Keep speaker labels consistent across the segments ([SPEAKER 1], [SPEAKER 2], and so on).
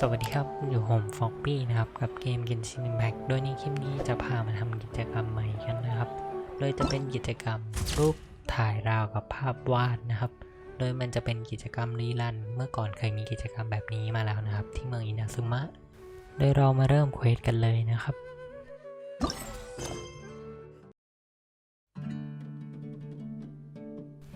[SPEAKER 1] สวัสดีครับ อยู่ผมฟอกปี้นะครับ กับเกม Genshin Impact โดยในคลิปนี้จะพามาทำกิจกรรมใหม่กันนะครับ โดยจะเป็นกิจกรรมรูปถ่ายราวกับภาพวาดนะครับ โดยมันจะเป็นกิจกรรมรีลัน เมื่อก่อนเคยมีกิจกรรมแบบนี้มาแล้วนะครับ ที่เมืองอินาซึมะ โดยเรามาเริ่มเควสกันเลยนะครับ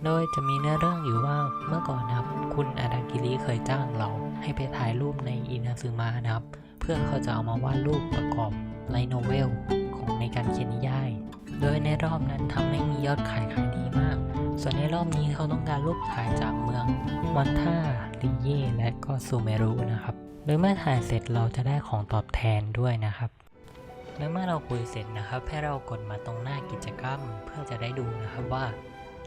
[SPEAKER 1] โดยจะมีเนื้อเรื่องอยู่ว่าเมื่อก่อนนะครับ คุณอาดากิริเคยจ้างเราให้ไปถ่ายรูปในอินาซึมะนะครับ เพื่อเขาจะเอามาวาดรูปประกอบไลโนเวลของในการเขียนนิยาย โดยในรอบนั้นทำให้มียอดขายขายดีมาก ส่วนในรอบนี้เขาต้องการรูปถ่ายจากเมืองมอนทาลิเย่และก็ซูเมรุนะครับ โดยเมื่อถ่ายเสร็จเราจะได้ของตอบแทนด้วยนะครับและเมื่อเราคุยเสร็จนะครับ ให้เรากดมาตรงหน้ากิจกรรม เพื่อจะได้ดูนะครับว่า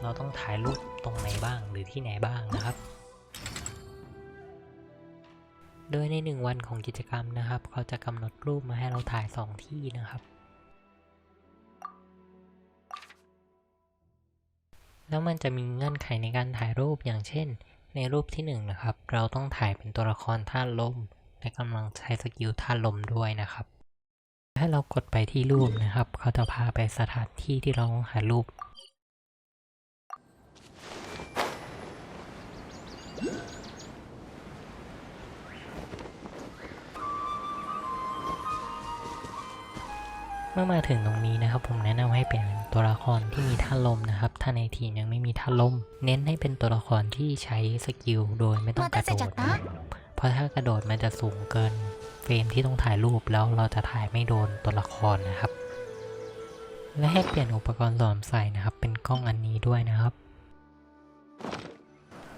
[SPEAKER 1] เราต้องถ่ายรูปตรงไหนบ้างหรือที่ไหนบ้างนะครับ โดยในหนึ่งวันของกิจกรรมนะครับ เขาจะกำหนดรูปมาให้เราถ่าย 2 ที่นะครับ แล้วมันจะมีเงื่อนไขในการถ่ายรูปอย่างเช่น ในรูปที่1นงนะครับ เราต้องถ่ายเป็นตัวละครท่าลม และกำลังใช้สกิลท่าลมด้วยนะครับถ้าเรากดไปที่รูปนะครับ เขาจะพาไปสถานที่ที่เราต้องถ่ายรูป เมื่อมาถึงตรงนี้นะครับผมแนะนำให้เปลี่ยนเป็นตัวละครที่มีท่าลมนะครับ ถ้าในทีมยังไม่มีท่าลม เน้นให้เป็นตัวละครที่ใช้สกิลโดยไม่ต้องกระโดดนะครับเพราะถ้ากระโดดมันจะสูงเกิน เฟรมที่ต้องถ่ายรูปแล้วเราจะถ่ายไม่โดนตัวละครนะครับ และให้เปลี่ยนอุปกรณ์สวมใส่นะครับ เป็นกล้องอันนี้ด้วยนะครับ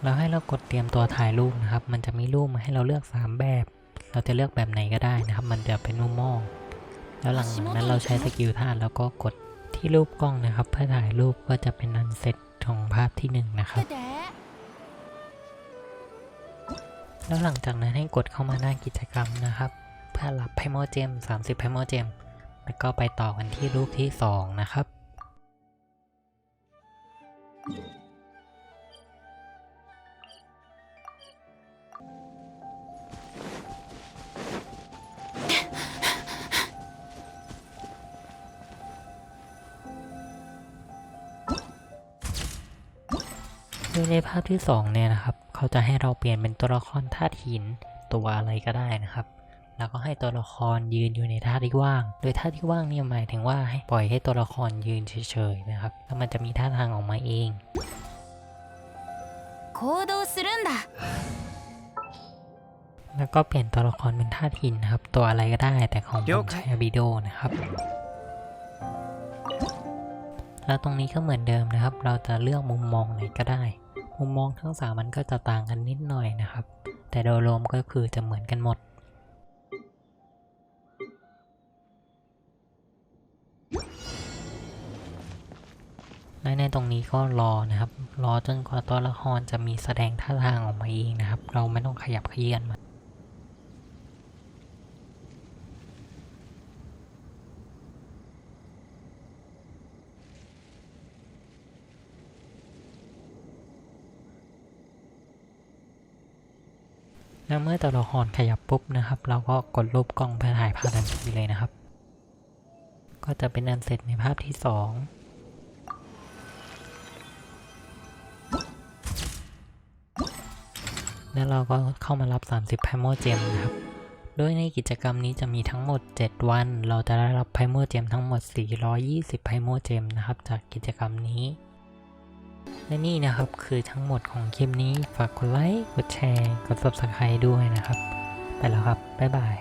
[SPEAKER 1] แล้วให้เรากดเตรียมตัวถ่ายรูปนะครับ มันจะมีรูปมาให้เราเลือก 3 แบบ เราจะเลือกแบบไหนก็ได้นะครับ มันจะเป็นมุมมอง แล้วหลังจากนั้นเราใช้สกิลท่าแล้วก็กดที่รูปกล้องนะครับ เพื่อถ่ายรูปก็จะเป็นอันเสร็จของภาพที่หนึ่งนะครับ แล้วหลังจากนั้นให้กดเข้ามาหน้ากิจกรรมนะครับ เพื่อรับไพโมเจม30ไพโมเจมแล้วก็ไปต่อกันที่รูปที่ 2 นะครับ โดยในภาพที่2เนี่ยนะครับ เขาจะให้เราเปลี่ยนเป็นตัวละครธาตุหินตัวอะไรก็ได้นะครับ แล้วก็ให้ตัวละครยืนอยู่ในท่าที่ว่าง โดยท่าที่ว่างนี่หมายถึงว่าให้ปล่อยให้ตัวละครยืนเฉยๆนะครับ แล้วมันจะมีท่าทางออกมาเองแล้วก็เปลี่ยนตัวละครเป็นธาตุหินนะครับ ตัวอะไรก็ได้แต่ของผมใช้อบิโดนะครับ แล้วตรงนี้ก็เหมือนเดิมนะครับ เราจะเลือกมุมมองไหนก็ได้ มุมมองทั้งสามมันก็จะต่างกันนิดหน่อยนะครับ แต่โดยรวมก็คือจะเหมือนกันหมด และในตรงนี้ก็รอนะครับ รอจนกว่าตัวละครจะมีแสดงท่าทางออกมาเองนะครับ เราไม่ต้องขยับขยื้นมัน แล้วเมื่อตัวละครขยับปุ๊บนะครับ เราก็กดรูปกล้องเพื่อถ่ายภาพทันทีเลยนะครับ ก็จะเป็นอันเสร็จในภาพที่สองแล้วเราก็เข้ามารับ 30ไพโมเจมนะครับ โดยในกิจกรรมนี้จะมีทั้งหมด 7 วัน เราจะได้รับไพโมเจมทั้งหมด 420ไพโมเจมนะครับ จากกิจกรรมนี้ และนี่นะครับคือทั้งหมดของคลิปนี้ ฝากกดไลค์ กดแชร์ กด subscribe ด้วยนะครับ ไปแล้วครับ บ๊ายบาย